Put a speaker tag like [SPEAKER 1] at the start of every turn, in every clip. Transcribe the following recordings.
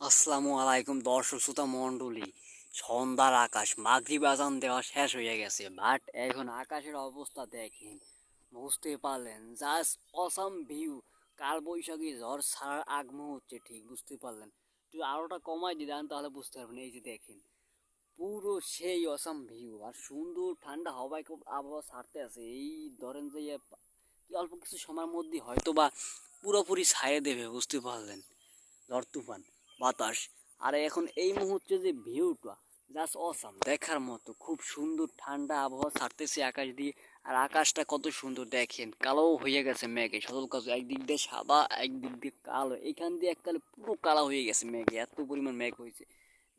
[SPEAKER 1] আসসালামু আলাইকুম দর্শক শ্রোতা মণ্ডলী। সন্ধ্যার আকাশ, মাগরিব আজান দেওয়া শেষ হয়ে গেছে বাট এখন আকাশের অবস্থা দেখেন। বুঝতে পারলেন জাস্ট অসাম ভিউ কাল বৈশাখী ঝড় ছাড়ার আগ মুহূর্তে, ঠিক বুঝতে পারলেন। একটু আরোটা কমাই দিলেন তাহলে বুঝতে পারবেন, এই যে দেখেন, পুরো সেই অসাম ভিউ আর সুন্দর ঠান্ডা হওয়ায় খুব আবহাওয়া ছাড়তে আছে। এই ধরেন যে অল্প কিছু সময়ের মধ্যে হয়তো বা পুরোপুরি ছায়ে দেবে, বুঝতে পারলেন, ঝড় তুফান। বাতাস। আর এখন এই মুহূর্তে যে ভিউটা জাস্ট অসাম দেখার মতো, খুব সুন্দর ঠান্ডা আবহাওয়া ছাড়তেছে আকাশ দিয়ে। আর আকাশটা কত সুন্দর, দেখেন কালো হয়ে গেছে মেঘে। সদল কাজ একদিক দিয়ে সাদা, একদিক দিয়ে কালো। এখান দিয়ে এককালে পুরো কালো হয়ে গেছে মেঘে, এত পরিমাণ মেঘ হয়েছে।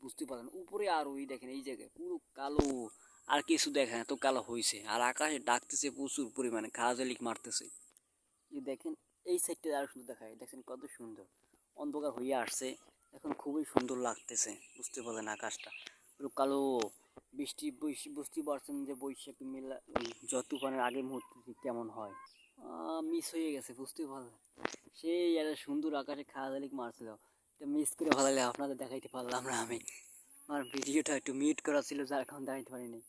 [SPEAKER 1] বুঝতে পারলেন? উপরে আর ওই দেখেন, এই জায়গায় পুরো কালো। আর কিছু দেখেন, এত কালো হয়েছে। আর আকাশে ডাকতেছে প্রচুর পরিমাণে, খারাজালিক মারতেছে। দেখেন, এই সাইডটা আরও সুন্দর দেখায়। দেখেন কত সুন্দর। অন্ধকার হয়ে আসছে। এখন খুবই সুন্দর লাগতেছে, বুঝতে পারলেন আকাশটা। পুরো কালো, বৃষ্টি বুঝতে পারছেন যে বৈশাখী মেলা যত তুফানের আগের মুহূর্তে কেমন হয়। মিস হয়ে গেছে, বুঝতে পারলেন। সেই একটা সুন্দর আকাশে খাওয়া দালিক মারছিল। তো মিস করে ভালো লাগে আপনাদের দেখাইতে পারলাম না আমি। আমার ভিডিওটা একটু মিউট করা ছিল, যার কারণে দেখাইতে পারিনি।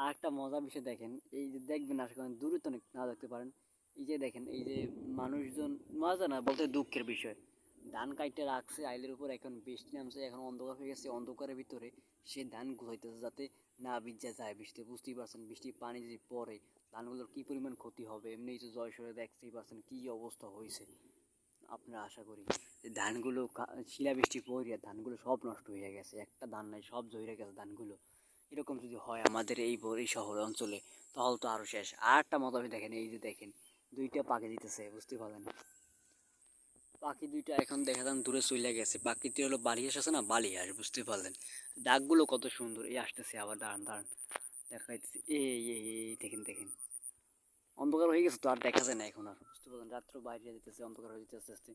[SPEAKER 1] আর একটা মজার বিষয় দেখেন, এই যে দেখবেন আশা করেন দূরে তো না দেখতে পারেন। এই যে দেখেন, এই যে মানুষজন, মজা না, বলতে দুঃখের বিষয়। ধান কাইটে রাখছে, আইলের উপর এখন বৃষ্টি নামছে, এখন অন্ধকার হয়ে গেছে, অন্ধকারের ভিতরে সে ধান গুলাইতেছে যাতে না ভিজা যায় বৃষ্টি। বুঝতেই পারছেন, বৃষ্টির পানি যদি পড়ে, ধানগুলোর কী পরিমাণ ক্ষতি হবে? এমনি তো জয়সরে দেখতেই পারছেন কী অবস্থা হয়েছে। আপনারা আশা করি যে ধানগুলো কা- শিলাবৃষ্টি পড়িয়া ধানগুলো সব নষ্ট হয়ে গেছে। একটা ধান নাই, সব জয়রে গেছে ধানগুলো। এরকম যদি হয় আমাদের এই এই শহর অঞ্চলে, তাহলে তো আরও শেষ। আর একটা মতামত দেখেন, এই যে দেখেন, দুইটা পাখি দিতেছে, বুঝতে পারলেন? পাখি দুইটা এখন দেখা যান দূরে চলে গেছে। পাখিটি হলো বালি আছে না? বালি বালিয়াস বুঝতে পারলেন। ডাকগুলো কত সুন্দর। এই আসতেছে আবার, দাঁড়ান দাঁড়ান। দেখাইতেছে। এই এই এই দেখেন দেখেন। অন্ধকার হয়ে গেছে তো, আর দেখা যায় না এখন আর। বুঝতে পারলেন? রাত্র বাইরে যেতেছে, অন্ধকার হয়ে যেতে আস্তে আস্তে।